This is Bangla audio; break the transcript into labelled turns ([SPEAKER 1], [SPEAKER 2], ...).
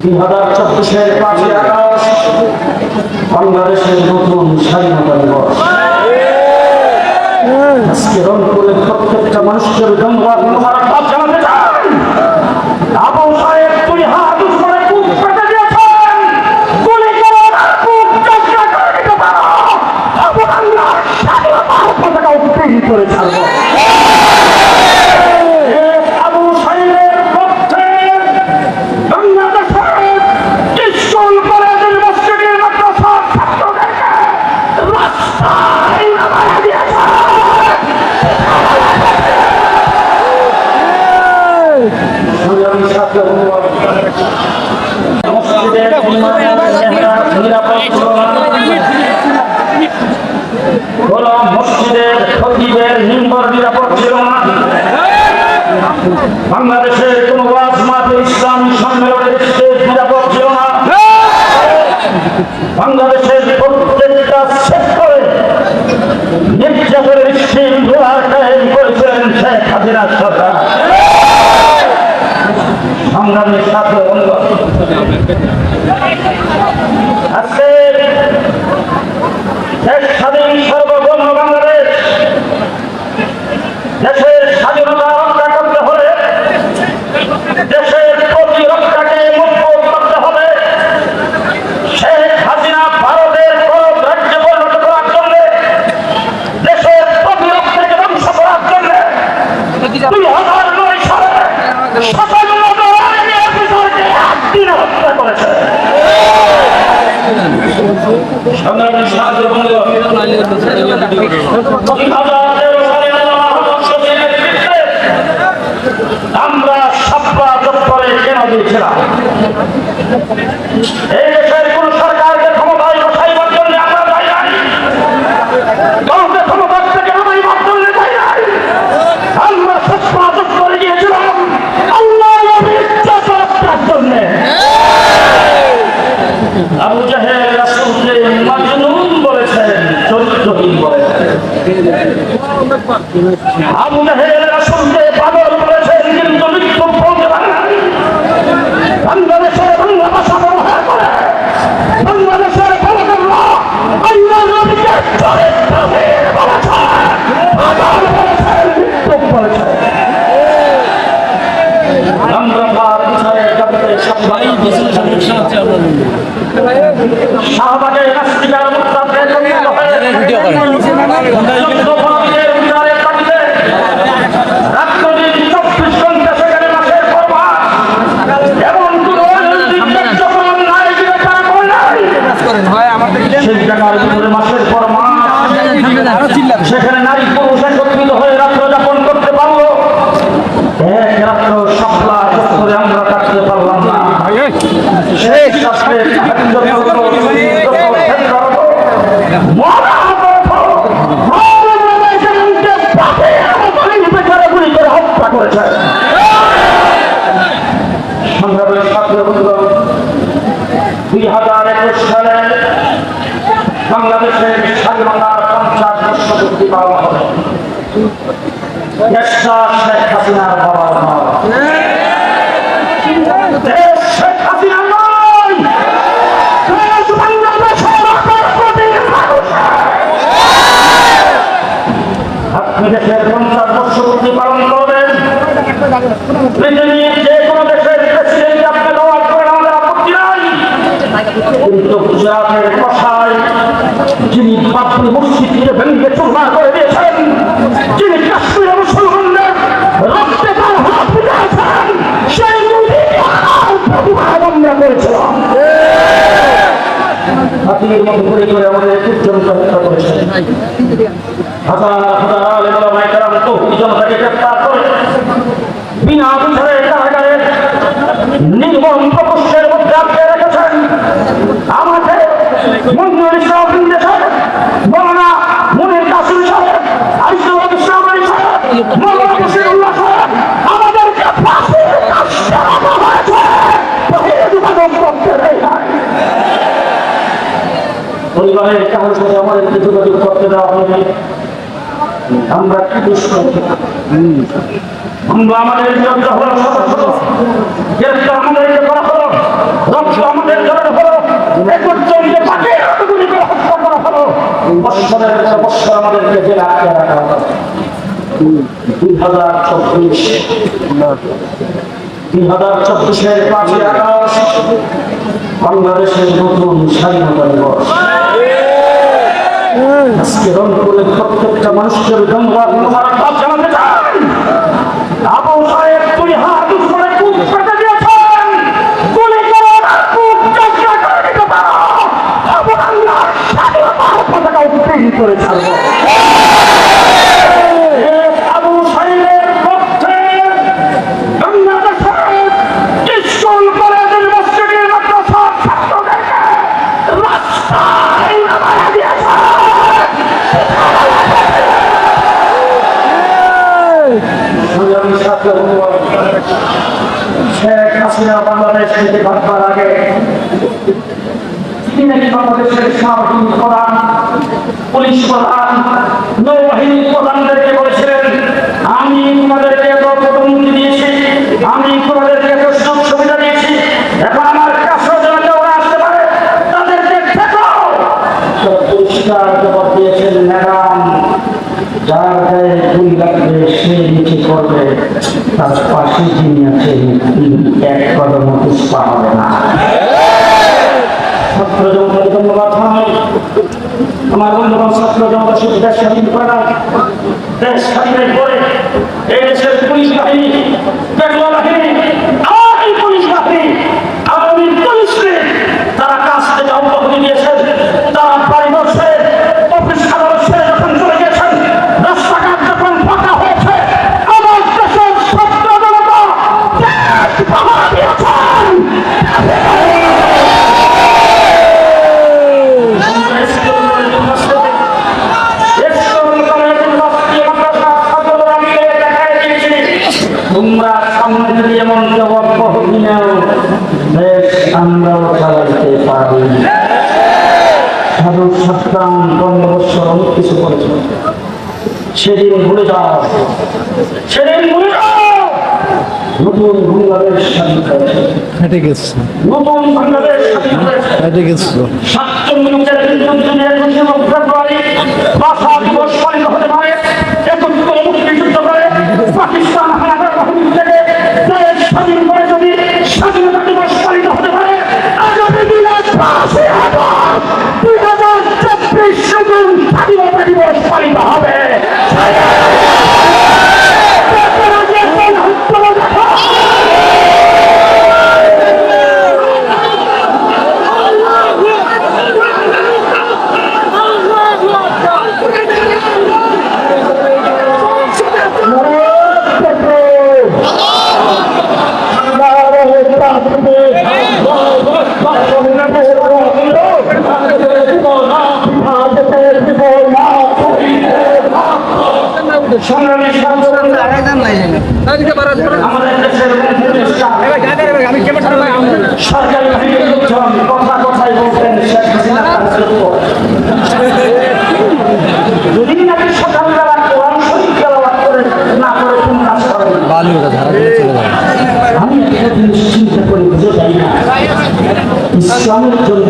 [SPEAKER 1] দুই হাজার চব্বিশের পাঁচই আগস্ট বাংলাদেশের নতুন স্বাধীনতা দিবস। আজকে রংপুরের প্রত্যেকটা মানুষের জন্মদিন মোবারকবাদ জানাতে চাই আবু সাহেব দুই হাত উপরে বুক পেতে দিয়েছেন গুলি করে ওনার বুক চর্চা করে দিতে পারো আবু বাংলার স্বাধীনতার পতাকা উত্তীর্ণ করে ছাড়বো আবু সাহেবের পক্ষে বাংলাদেশের স্কুল কলেজের মসজিদের মাদ্রাসার ছাত্রদেরকে রাস্তায় নামায়া দিয়েছে সংগ্রামী ছাত্র বন্ধুগণ, মসজিদের নিরাপদ ছিল না। হলো মসজিদের খতিবের নিম্বর নিরাপদ ছিল না বাংলাদেশের কোন ওয়াজ মাঠে ইসলাম সম্মেলনের স্টেজ নিরাপদ ছিল না বাংলাদেশের প্রত্যেকটা সেক্টরে নির্যাতনের স্টিম দোয়ার কায়েম করেছিলেন শেখ হাসিনা সরকার সংগ্রামের সাথে অনুবাদ আজকে দেশ স্বাধীন সর্বভৌম বাংলাদেশ দেশের স্বাধীনতা রক্ষা করতে হলে দেশের প্রতিরক্ষাকে মজবুত করতে হবে। শেখ হাসিনা ভারতের বড় রাজ্য পরিণত করার জন্য দেশের প্রতিরক্ষাকে ধ্বংস করার জন্য দুই হাজার নয় সালে সাতান্ন একদিনে হত্যা করেছে। সংগ্রামী সাহায্য বলেছেন। আবু জাহেল রাসূলকে পাগল বলেছেন কিন্তু মৃত্যু পৌঁছে পারে নাই। বাংলাদেশের বাংলা ভাষা ব্যবহার করে বাংলাদেশের বলকেরা আল্লাহ নবীকে চরিত্রহীন বলেছেন পাগল বলেছেন মৃত্যু বলেছেন আমরা তার বিচারে কাঁদতে সবাই শাহবাগে রাষ্ট্রীয় মুক্তাকে পরিণত হয়ে চন্দ্রপনাথের বিচারে কাটিতে রাত্রদিন চব্বিশ ঘণ্টা সেখানে মাসের পর মাস এমন কোন অনৈতিক কার্যক্রম নাই যেটা তারা করে নাই। সেই জায়গার ভিতরে মাসের পর মাস সেখানে নারী পুরুষ একত্রিত হয়ে রাত্র যাপন করতে পারল এক রাত্র সপ্তাহ করে আমরা কাটতে পারলাম না সেই শাস্ত্রের যত যত ক্ষেত্র হতো, মরা হতো, মরা মরা সেখানকে পাপের মতো নির্বিচারে গুলি করে হত্যা করেছে। সংগ্রামের ছাত্র বন্ধুগণ, দুই হাজার একুশ সালে বাংলাদেশের স্বাধীনতার পঞ্চাশ বর্ষ পূর্তি পালন হবে। পঞ্চাশ বর্ষ পূর্তি পালন করবেন। বাবরি মসজিদকে ভেঙে চুরমা করে দিয়েছেন। যিনি কাশ্মীরের মুসলমানদের রক্তে তার হাত সেই মোদী প্রতিবাদ আমরা করেছিলাম। হাতির মতো করে করে আমাদের দুর্জনকে হত্যা করেছেন হাজার হাজার আলেম ওলামায়ে কেরাম জনতাকে গ্রেফতার করে। বিনা বিচারে কারাগারে নির্মম প্রকোষ্ঠের পরিবারের কারোর সাথে আমাদেরকে যোগাযোগ করতে দেওয়া হয়নি। আমরা কি দুষ্ট আমরা আমাদের বিরুদ্ধে হলো গ্রেফতার আমাদেরকে করা হলো। রক্ত আমাদের জড়ানো হলো। একত্রিত তাকে গুলি করে হত্যা করা হলো। বৎসরের পর বৎসর আমাদেরকে জেলে আটকে রাখা হলো। দুই হাজার চব্বিশ। দুই হাজার চব্বিশের পাঁচই আগস্ট বাংলাদেশের নতুন স্বাধীনতা দিবস। আজকে রংপুরের প্রত্যেকটা মানুষের মোবারকবাদ জানাতে চাই আবু সাহেব তুই হাত উপরে বুক পেতে দিয়েছেন গুলি করে ওনার বুক চর্চা করে দিতে পারো আবু আল্লাহ স্বাধীনতার পতাকা উত্তীর্ণ করে ছাড়বো আবু সাহেবের পক্ষে বাংলাদেশের স্কুল কলেজ ইউনিভার্সিটির মাদ্রাসা ছাত্রদেরকে রাস্তায় নামায়া দিয়েছে সংগ্রামী ছাত্র বন্ধুগণ, শেখ হাসিনা থেকে ভাববার আগে তিনি আমি তোমাদেরকে দিয়েছি, আমি তোমাদেরকে সুবিধা দিয়েছি এখন আমার কেউ আসতে পারে, তাদেরকে পরিষ্কার জবাব ম্যাডাম যার গুলি লাগবে, সে নিচে এক কদম পুষ্পা হবে না। ছাত্র জানাই। আমার বন্ধুগণ ছাত্র জনতা শুধু দেশ স্বাধীন করে না দেশ স্বাধীনের পরে এই দেশের পুলিশ বাহিনী তোমরা সামনে যদি এমন জবাব বহুদিন দেশ আমরাও চালাইতে পারি। সাধু সত্যান বন্দোবস্ত অনেক কিছু করেছে। সেদিন ভুলে যাও। সেদিন ভুলে যাও। নতুন বাংলাদেশ স্বাধীন হয়েছে। নতুন বাংলাদেশ স্বাধীন হয়েছে। সাতচল্লিশের যদি একুশে ফেব্রুয়ারি ভাষা দিবস পালিত হতে পারে। একত্রিত মুক্তিযুদ্ধ করে পাকিস্তান হানাদার বাহিনী থেকে দেশ স্বাধীন করে যদি স্বাধীনতা দিবস পালিত হতে পারে আগামী দিনে পাঁচই আগস্ট দুই হাজার চব্বিশ সুদিন স্বাধীনতা দিবস পালিত হবে আপনারা যে কোন হত্যা দেখো সংগ্রামী সাংসদ আমাদের দেশের সরকারি বাহিনীর লোকজন কথা কথাই বলতেন শেখ হাসিনা। যদি নাকি সকালবেলা কোরআন শরীফ না করে কোন কাজ করেন আমি একটা জিনিস চিন্তা করি বুঝে যাই না। ইসলামের জন্য